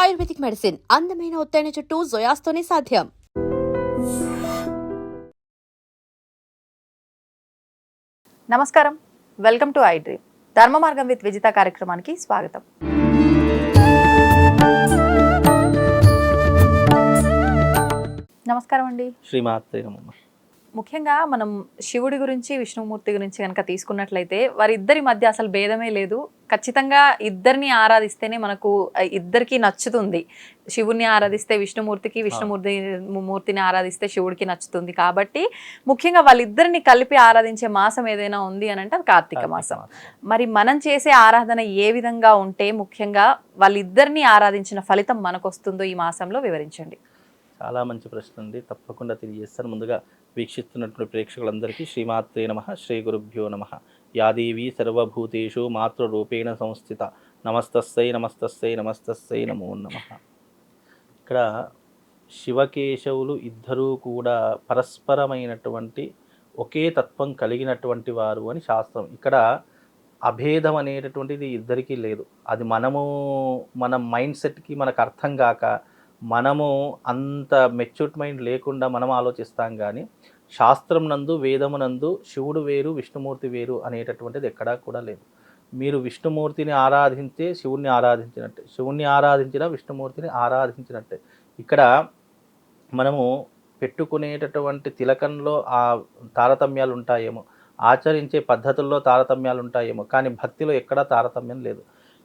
Ayurvedic medicine అందమైన ఒత్తైన చుట్టూ జొయాస్తోనే సాధ్యం. నమస్కారం. Welcome to I dream. ధర్మ మార్గం విత్ విజిత కార్యక్రమానికి స్వాగతం. నమస్కారం అండి. శ్రీమాత్రే నమః. ముఖ్యంగా మనం శివుడి గురించి విష్ణుమూర్తి గురించి కనుక తీసుకున్నట్లయితే వారిద్దరి మధ్య అసలు భేదమే లేదు. ఖచ్చితంగా ఇద్దరిని ఆరాధిస్తేనే మనకు ఇద్దరికి నచ్చుతుంది. శివుణ్ణి ఆరాధిస్తే విష్ణుమూర్తికి విష్ణుమూర్తి మూర్తిని ఆరాధిస్తే శివుడికి నచ్చుతుంది. కాబట్టి ముఖ్యంగా వాళ్ళిద్దరిని కలిపి ఆరాధించే మాసం ఏదైనా ఉంది అని అంటే అది కార్తీక మాసం. మరి మనం చేసే ఆరాధన ఏ విధంగా ఉంటే ముఖ్యంగా వాళ్ళిద్దరిని ఆరాధించిన ఫలితం మనకు వస్తుందో ఈ మాసంలో వివరించండి. చాలా మంచి ప్రశ్న అండి. తప్పకుండా తెలియజేస్తాను. ముందుగా వీక్షిస్తున్నటువంటి ప్రేక్షకులందరికీ శ్రీమాత్రే నమ శ్రీ గురుభ్యో నమ. యాదేవి సర్వభూతేషు మాతృరూపేణ సంస్థిత. నమస్తస్సై నమస్తస్సై నమస్తస్సై నమో నమ. ఇక్కడ శివకేశవులు ఇద్దరూ కూడా పరస్పరమైనటువంటి ఒకే తత్వం కలిగినటువంటి వారు అని శాస్త్రం. ఇక్కడ అభేదం అనేటటువంటిది ఇద్దరికీ లేదు. అది మనము మన మైండ్ సెట్కి మనకు అర్థం కాక మనము అంత మెచ్యూర్డ్ మైండ్ లేకుండా మనం ఆలోచిస్తాం కానీ శాస్త్రం నందు వేదమునందు శివుడు వేరు విష్ణుమూర్తి వేరు అనేటటువంటిది ఎక్కడా కూడా లేదు. మీరు విష్ణుమూర్తిని ఆరాధించే శివుణ్ణి ఆరాధించినట్టే శివుణ్ణి ఆరాధించిన విష్ణుమూర్తిని ఆరాధించినట్టే. ఇక్కడ మనము పెట్టుకునేటటువంటి తిలకంలో ఆ తారతమ్యాలు ఉంటాయేమో ఆచరించే పద్ధతుల్లో తారతమ్యాలు ఉంటాయేమో కానీ భక్తిలో ఎక్కడా తారతమ్యం లేదు.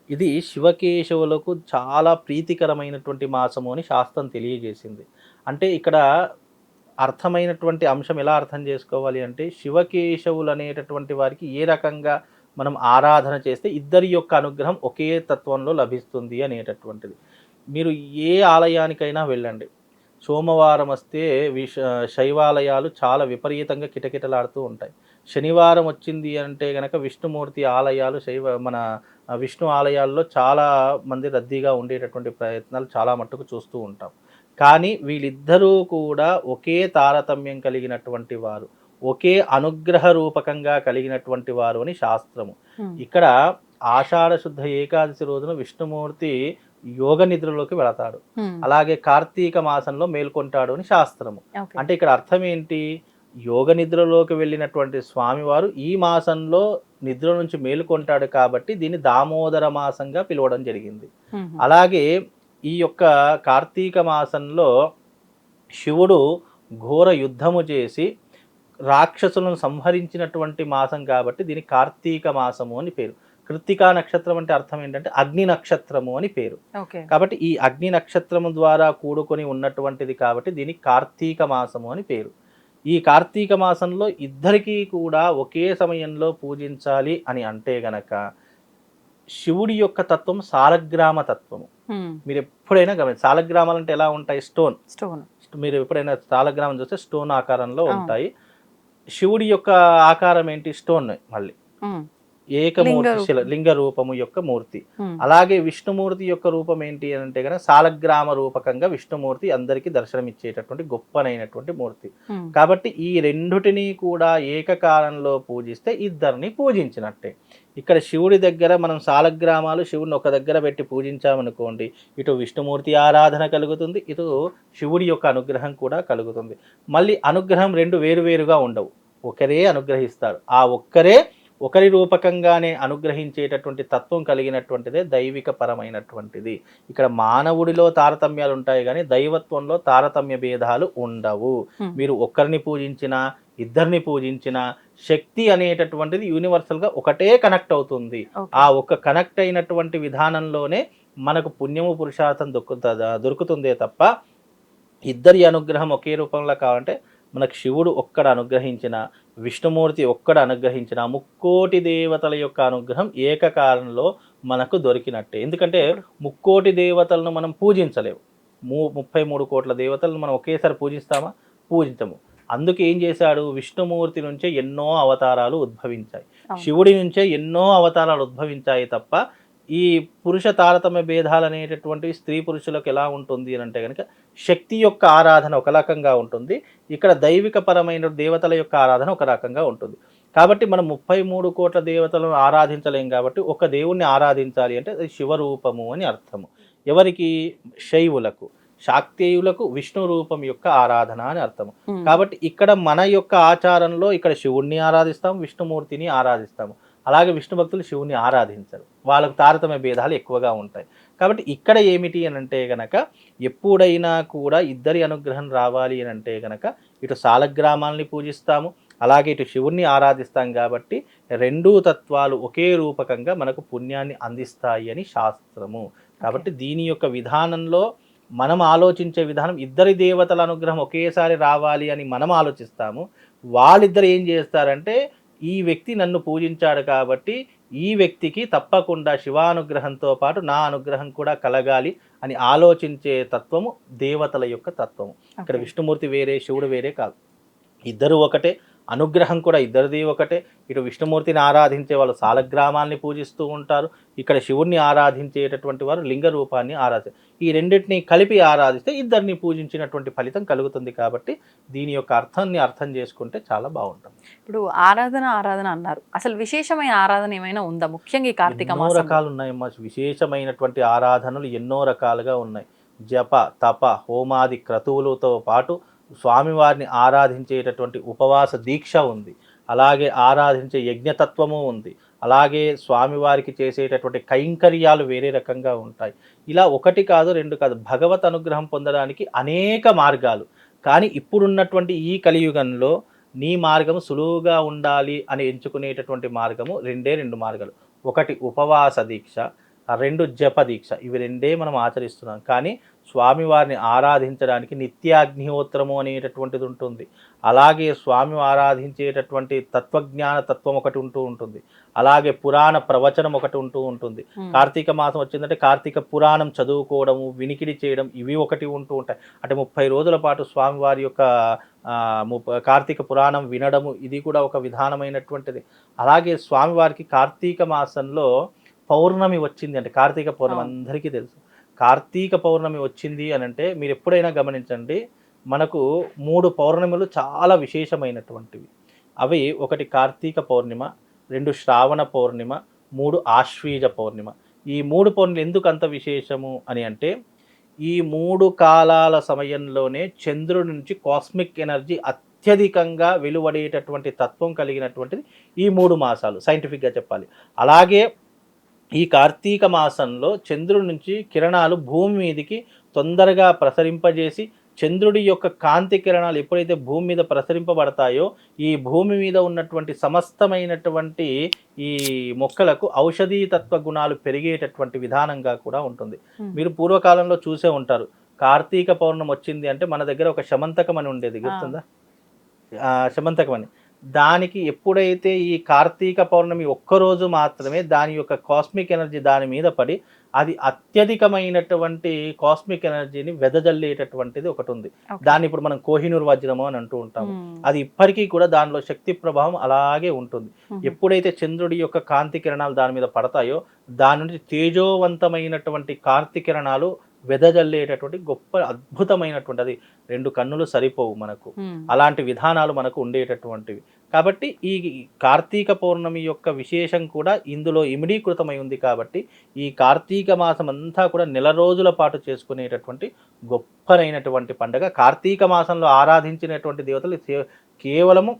ఇది శివకేశవులకు చాలా ప్రీతికరమైనటువంటి మాసము అని శాస్త్రం తెలియజేసింది. అంటే ఇక్కడ అర్థమైనటువంటి అంశం ఎలా అర్థం చేసుకోవాలి అంటే శివకేశవులు అనేటటువంటి వారికి ఏ రకంగా మనం ఆరాధన చేస్తే ఇద్దరి యొక్క అనుగ్రహం ఒకే తత్వంలో లభిస్తుంది అనేటటువంటిది. మీరు ఏ ఆలయానికైనా వెళ్ళండి. సోమవారం వస్తే విష శైవాలయాలు చాలా విపరీతంగా కిటకిటలాడుతూ ఉంటాయి. శనివారం వచ్చింది అంటే గనక విష్ణుమూర్తి ఆలయాలు శైవ మన విష్ణు ఆలయాల్లో చాలా మంది రద్దీగా ఉండేటటువంటి ప్రయత్నాలు చాలా మట్టుకు చూస్తూ ఉంటాం. కానీ వీళ్ళిద్దరూ కూడా ఒకే తారతమ్యం కలిగినటువంటి వారు ఒకే అనుగ్రహ రూపకంగా కలిగినటువంటి వారు అని శాస్త్రము. ఇక్కడ ఆషాఢ శుద్ధ ఏకాదశి రోజున విష్ణుమూర్తి యోగ నిద్రలోకి వెళతాడు. అలాగే కార్తీక మాసంలో మేల్కొంటాడు అని శాస్త్రము. అంటే ఇక్కడ అర్థం ఏంటి? యోగ నిద్రలోకి వెళ్ళినటువంటి స్వామివారు ఈ మాసంలో నిద్ర నుంచి మేలుకొంటాడు కాబట్టి దీన్ని దామోదర మాసంగా పిలవడం జరిగింది. అలాగే ఈ యొక్క కార్తీక మాసంలో శివుడు ఘోర యుద్ధము చేసి రాక్షసులను సంహరించినటువంటి మాసం కాబట్టి దీని కార్తీక మాసము అని పేరు. కృత్తికా నక్షత్రం అంటే అర్థం ఏంటంటే అగ్ని నక్షత్రము అని పేరు. కాబట్టి ఈ అగ్ని నక్షత్రము ద్వారా కూడుకొని ఉన్నటువంటిది కాబట్టి దీనికి కార్తీక మాసము అని పేరు. ఈ కార్తీక మాసంలో ఇద్దరికీ కూడా ఒకే సమయంలో పూజించాలి అని అంటే గనక శివుడి యొక్క తత్వం సాలగ్రామ తత్వము. మీరు ఎప్పుడైనా గమని సాలగ్రామాలు అంటే ఎలా ఉంటాయి? స్టోన్. స్టోన్. మీరు ఎప్పుడైనా సాలగ్రామం చూస్తే స్టోన్ ఆకారంలో. ఉంటాయి. శివుడి యొక్క ఆకారం ఏంటి? స్టోన్ మళ్ళీ. ఏకమూర్తి శిల. లింగ రూపము యొక్క మూర్తి. అలాగే విష్ణుమూర్తి యొక్క రూపం ఏంటి అని అంటే కనుక సాలగ్రామ రూపకంగా విష్ణుమూర్తి అందరికీ దర్శనమిచ్చేటటువంటి గొప్పనైనటువంటి మూర్తి. కాబట్టి ఈ రెండుటిని కూడా ఏకకాలంలో పూజిస్తే ఇద్దరిని పూజించినట్టే ఇక్కడ శివుడి దగ్గర మనం సాలగ్రామాలు శివుడిని ఒక దగ్గర పెట్టి పూజించామనుకోండి ఇటు విష్ణుమూర్తి ఆరాధన కలుగుతుంది ఇటు శివుడి యొక్క అనుగ్రహం కూడా కలుగుతుంది మళ్ళీ అనుగ్రహం రెండు వేరువేరుగా ఉండవు ఒకరే అనుగ్రహిస్తాడు ఆ ఒక్కరే ఒకరి రూపకంగానే అనుగ్రహించేటటువంటి తత్వం కలిగినటువంటిదే దైవిక పరమైనటువంటిది ఇక్కడ మానవుడిలో తారతమ్యాలు ఉంటాయి కానీ దైవత్వంలో తారతమ్య భేదాలు ఉండవు. మీరు ఒక్కరిని పూజించినా ఇద్దరిని పూజించినా శక్తి అనేటటువంటిది యూనివర్సల్గా ఒకటే కనెక్ట్ అవుతుంది. ఆ ఒక్క కనెక్ట్ అయినటువంటి విధానంలోనే మనకు పుణ్యము పురుషార్థం దొరుకుతుందా దొరుకుతుందే తప్ప ఇద్దరి అనుగ్రహం ఒకే రూపంలో కావాలంటే మనకు శివుడు ఒక్కడ అనుగ్రహించిన విష్ణుమూర్తి ఒక్కడ అనుగ్రహించిన ముక్కోటి దేవతల యొక్క అనుగ్రహం ఏకకాలంలో మనకు దొరికినట్టే. ఎందుకంటే ముక్కోటి దేవతలను మనం పూజించలేము. ము ముప్పై మూడు కోట్ల దేవతలను మనం ఒకేసారి పూజిస్తామా? పూజించము. అందుకే ఏం చేశాడు? విష్ణుమూర్తి నుంచే ఎన్నో అవతారాలు ఉద్భవించాయి. శివుడి నుంచే ఎన్నో అవతారాలు ఉద్భవించాయి తప్ప ఈ పురుష తారతమ్య భేదాలు అనేటటువంటివి స్త్రీ పురుషులకు ఎలా ఉంటుంది అని అంటే కనుక శక్తి యొక్క ఆరాధన ఒక రకంగా ఉంటుంది. ఇక్కడ దైవిక పరమైన దేవతల యొక్క ఆరాధన ఒక రకంగా ఉంటుంది. కాబట్టి మనం ముప్పై మూడు కోట్ల దేవతలను ఆరాధించలేం కాబట్టి ఒక దేవుణ్ణి ఆరాధించాలి అంటే అది శివరూపము అని అర్థము. ఎవరికి? శైవులకు. శాక్తేయులకు విష్ణు రూపం యొక్క ఆరాధన అని అర్థము. ఉమ్. కాబట్టి ఇక్కడ మన యొక్క ఆచారంలో ఇక్కడ శివుణ్ణి ఆరాధిస్తాం విష్ణుమూర్తిని ఆరాధిస్తాము. అలాగే విష్ణు భక్తులు శివుని ఆరాధించరు. వాళ్ళకు తారతమ్య భేదాలు ఎక్కువగా ఉంటాయి. కాబట్టి ఇక్కడ ఏమిటి అని అంటే గనక ఎప్పుడైనా కూడా ఇద్దరి అనుగ్రహం రావాలి అని అంటే గనక ఇటు సాలగ్రామాల్ని పూజిస్తాము అలాగే ఇటు శివుణ్ణి ఆరాధిస్తాం కాబట్టి రెండూ తత్వాలు ఒకే రూపకంగా మనకు పుణ్యాన్ని అందిస్తాయి అని శాస్త్రము. కాబట్టి దీని యొక్క విధానంలో మనం ఆలోచించే విధానం ఇద్దరి దేవతల అనుగ్రహం ఒకేసారి రావాలి అని మనం ఆలోచిస్తాము. వాళ్ళిద్దరు ఏం చేస్తారంటే ఈ వ్యక్తి నన్ను పూజించాడు కాబట్టి ఈ వ్యక్తికి తప్పకుండా శివానుగ్రహంతో పాటు నా అనుగ్రహం కూడా కలగాలి అని ఆలోచించే తత్వము దేవతల యొక్క తత్వము. ఇక్కడ. విష్ణుమూర్తి వేరే శివుడు వేరే కాదు. ఇద్దరు ఒకటే. అనుగ్రహం కూడా ఇద్దరిది ఒకటే. ఇటు విష్ణుమూర్తిని ఆరాధించే వాళ్ళు సాలగ్రామాల్ని పూజిస్తూ ఉంటారు. ఇక్కడ శివుణ్ణి ఆరాధించేటటువంటి వారు లింగ రూపాన్ని ఆరాధిస్తారు. ఈ రెండింటిని కలిపి ఆరాధిస్తే ఇద్దరిని పూజించినటువంటి ఫలితం కలుగుతుంది కాబట్టి దీని యొక్క అర్థాన్ని అర్థం చేసుకుంటే చాలా బాగుంటుంది. ఇప్పుడు ఆరాధన ఆరాధన అన్నారు. అసలు విశేషమైన ఆరాధన ఏమైనా ఉందా? ముఖ్యంగా ఈ కార్తీక ఎన్నో మాసం రకాలు ఉన్నాయమ్మా విశేషమైనటువంటి ఆరాధనలు ఎన్నో రకాలుగా ఉన్నాయి. జప తప హోమాది క్రతువులతో పాటు స్వామివారిని ఆరాధించేటటువంటి ఉపవాస దీక్ష ఉంది. అలాగే ఆరాధించే యజ్ఞతత్వము ఉంది. అలాగే స్వామివారికి చేసేటటువంటి కైంకర్యాలు వేరే రకంగా ఉంటాయి. ఇలా ఒకటి కాదు రెండు కాదు భగవత్ అనుగ్రహం పొందడానికి అనేక మార్గాలు. కానీ ఇప్పుడున్నటువంటి ఈ కలియుగంలో నీ మార్గము సులువుగా ఉండాలి అని ఎంచుకునేటటువంటి మార్గము రెండే రెండు మార్గాలు. ఒకటి ఉపవాస దీక్ష రెండు జప దీక్ష. ఇవి రెండే మనం ఆచరిస్తున్నాం. కానీ స్వామివారిని ఆరాధించడానికి నిత్యాగ్నిహోత్రము అనేటటువంటిది ఉంటుంది. అలాగే స్వామి ఆరాధించేటటువంటి తత్వజ్ఞాన తత్వం ఒకటి ఉంటూ ఉంటుంది. అలాగే పురాణ ప్రవచనం ఒకటి ఉంటూ ఉంటుంది. కార్తీక మాసం వచ్చిందంటే కార్తీక పురాణం చదువుకోవడము వినికిడి చేయడం ఇవి ఒకటి ఉంటూ ఉంటాయి. అంటే ముప్పై రోజుల పాటు స్వామివారి యొక్క కార్తీక పురాణం వినడము ఇది కూడా ఒక విధానమైనటువంటిది. అలాగే స్వామివారికి కార్తీక మాసంలో పౌర్ణమి వచ్చింది అంటే కార్తీక పౌర్ణమి. అందరికీ తెలుసు. కార్తీక పౌర్ణమి వచ్చింది అని అంటే మీరు ఎప్పుడైనా గమనించండి మనకు మూడు పౌర్ణములు చాలా విశేషమైనటువంటివి. అవి ఒకటి కార్తీక పౌర్ణిమ రెండు శ్రావణ పౌర్ణిమ మూడు ఆశ్వీజ పౌర్ణిమ. ఈ మూడు పౌర్ణిమలు ఎందుకు అంత విశేషము అని అంటే ఈ మూడు కాలాల సమయంలోనే చంద్రుడి నుంచి కాస్మిక్ ఎనర్జీ అత్యధికంగా వెలువడేటటువంటి తత్వం కలిగినటువంటిది ఈ మూడు మాసాలు సైంటిఫిక్గా చెప్పాలి. అలాగే ఈ కార్తీక మాసంలో చంద్రుడి నుంచి కిరణాలు భూమి మీదకి తొందరగా ప్రసరింపజేసి చంద్రుడి యొక్క కాంతి కిరణాలు ఎప్పుడైతే భూమి మీద ప్రసరింపబడతాయో ఈ భూమి మీద ఉన్నటువంటి సమస్తమైనటువంటి ఈ మొక్కలకు ఔషధీ తత్వ గుణాలు పెరిగేటటువంటి విధానంగా కూడా ఉంటుంది. మీరు పూర్వకాలంలో చూసే ఉంటారు. కార్తీక పౌర్ణమి వచ్చింది అంటే మన దగ్గర ఒక శమంతకం అని ఉండేది గుర్తుందా? శమంతకం అని. దానికి ఎప్పుడైతే ఈ కార్తీక పౌర్ణమి ఒక్కరోజు మాత్రమే దాని యొక్క కాస్మిక్ ఎనర్జీ దాని మీద పడి అది అత్యధికమైనటువంటి కాస్మిక్ ఎనర్జీని వెదజల్లేటటువంటిది ఒకటి ఉంది. దాన్ని ఇప్పుడు మనం కోహినూర్ వజ్రము అని అంటూ ఉంటాము. అది ఇప్పటికీ కూడా దానిలో శక్తి ప్రభావం అలాగే ఉంటుంది. ఎప్పుడైతే చంద్రుడి యొక్క కాంతి కిరణాలు దాని మీద పడతాయో దాని నుంచి తేజోవంతమైనటువంటి కాంతి కిరణాలు వెదజల్లేటటువంటి గొప్ప అద్భుతమైనటువంటి అది రెండు కన్నులు సరిపోవు మనకు. అలాంటి విధానాలు మనకు ఉండేటటువంటివి కాబట్టి ఈ కార్తీక పౌర్ణమి యొక్క విశేషం కూడా ఇందులో ఇమిడీకృతమై ఉంది కాబట్టి ఈ కార్తీక మాసం అంతా కూడా నెల రోజుల పాటు చేసుకునేటటువంటి గొప్పనైనటువంటి పండగ. కార్తీక మాసంలో ఆరాధించినటువంటి దేవతలు కే- కేవలము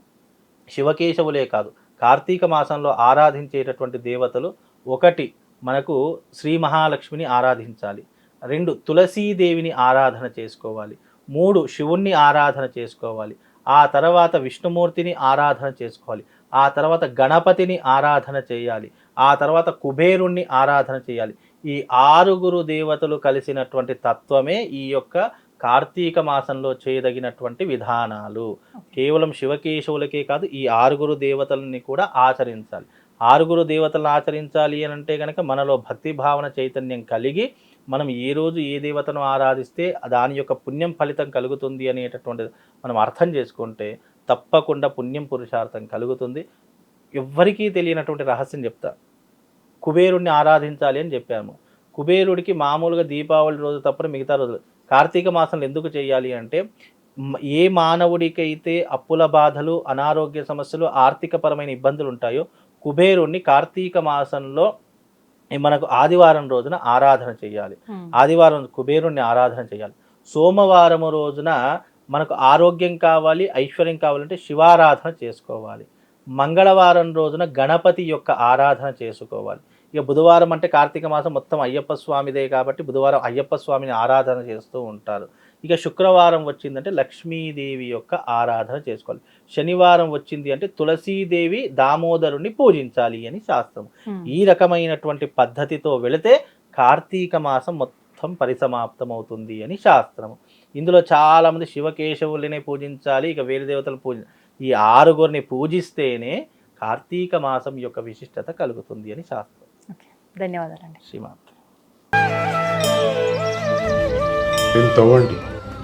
శివకేశవులే కాదు. కార్తీక మాసంలో ఆరాధించేటటువంటి దేవతలు ఒకటి మనకు శ్రీ మహాలక్ష్మిని ఆరాధించాలి. రెండు తులసీదేవిని ఆరాధన చేసుకోవాలి. మూడు శివుణ్ణి ఆరాధన చేసుకోవాలి. ఆ తర్వాత విష్ణుమూర్తిని ఆరాధన చేసుకోవాలి. ఆ తర్వాత గణపతిని ఆరాధన చేయాలి. ఆ తర్వాత కుబేరుణ్ణి ఆరాధన చేయాలి. ఈ ఆరుగురు దేవతలు కలిసినటువంటి తత్వమే ఈ యొక్క కార్తీక మాసంలో చేయదగినటువంటి విధానాలు. కేవలం శివకేశవులకే కాదు ఈ ఆరుగురు దేవతలని కూడా ఆచరించాలి. ఆరుగురు దేవతలను ఆచరించాలి అని అంటే కనుక మనలో భక్తి భావన చైతన్యం కలిగి మనం ఏ రోజు ఏ దేవతను ఆరాధిస్తే దాని యొక్క పుణ్యం ఫలితం కలుగుతుంది అనేటటువంటిది మనం అర్థం చేసుకుంటే తప్పకుండా పుణ్యం పురుషార్థం కలుగుతుంది. ఎవ్వరికీ తెలియనటువంటి రహస్యం చెప్తా. కుబేరుణ్ణి ఆరాధించాలి అని చెప్పాము. కుబేరుడికి మామూలుగా దీపావళి రోజు తప్ప మిగతా రోజులు. కార్తీక మాసంలో ఎందుకు చేయాలి అంటే ఏ మానవుడికైతే అప్పుల బాధలు అనారోగ్య సమస్యలు ఆర్థికపరమైన ఇబ్బందులు ఉంటాయో కుబేరుణ్ణి కార్తీక మాసంలో మనకు ఆదివారం రోజున ఆరాధన చేయాలి. ఆదివారం కుబేరుణ్ణి ఆరాధన చేయాలి. సోమవారం రోజున మనకు ఆరోగ్యం కావాలి ఐశ్వర్యం కావాలంటే శివారాధన చేసుకోవాలి. మంగళవారం రోజున గణపతి యొక్క ఆరాధన చేసుకోవాలి. ఇక బుధవారం అంటే కార్తీక మాసం మొత్తం అయ్యప్ప స్వామిదే కాబట్టి బుధవారం అయ్యప్ప స్వామిని ఆరాధన చేస్తూ ఉంటారు. ఇక శుక్రవారం వచ్చిందంటే లక్ష్మీదేవి యొక్క ఆరాధన చేసుకోవాలి. శనివారం వచ్చింది అంటే తులసీదేవి దామోదరుని పూజించాలి అని శాస్త్రం. ఈ రకమైనటువంటి పద్ధతితో వెళితే కార్తీక మాసం మొత్తం పరిసమాప్తం అవుతుంది అని శాస్త్రం. ఇందులో చాలా మంది శివకేశవులనే పూజించాలి ఇక వేరే దేవతలు పూజ ఈ ఆరుగురిని పూజిస్తేనే కార్తీక మాసం యొక్క విశిష్టత కలుగుతుంది అని శాస్త్రం. ఓకే. ధన్యవాదాలండి. శ్రీమాన్ దీన్ని తవ్వండి.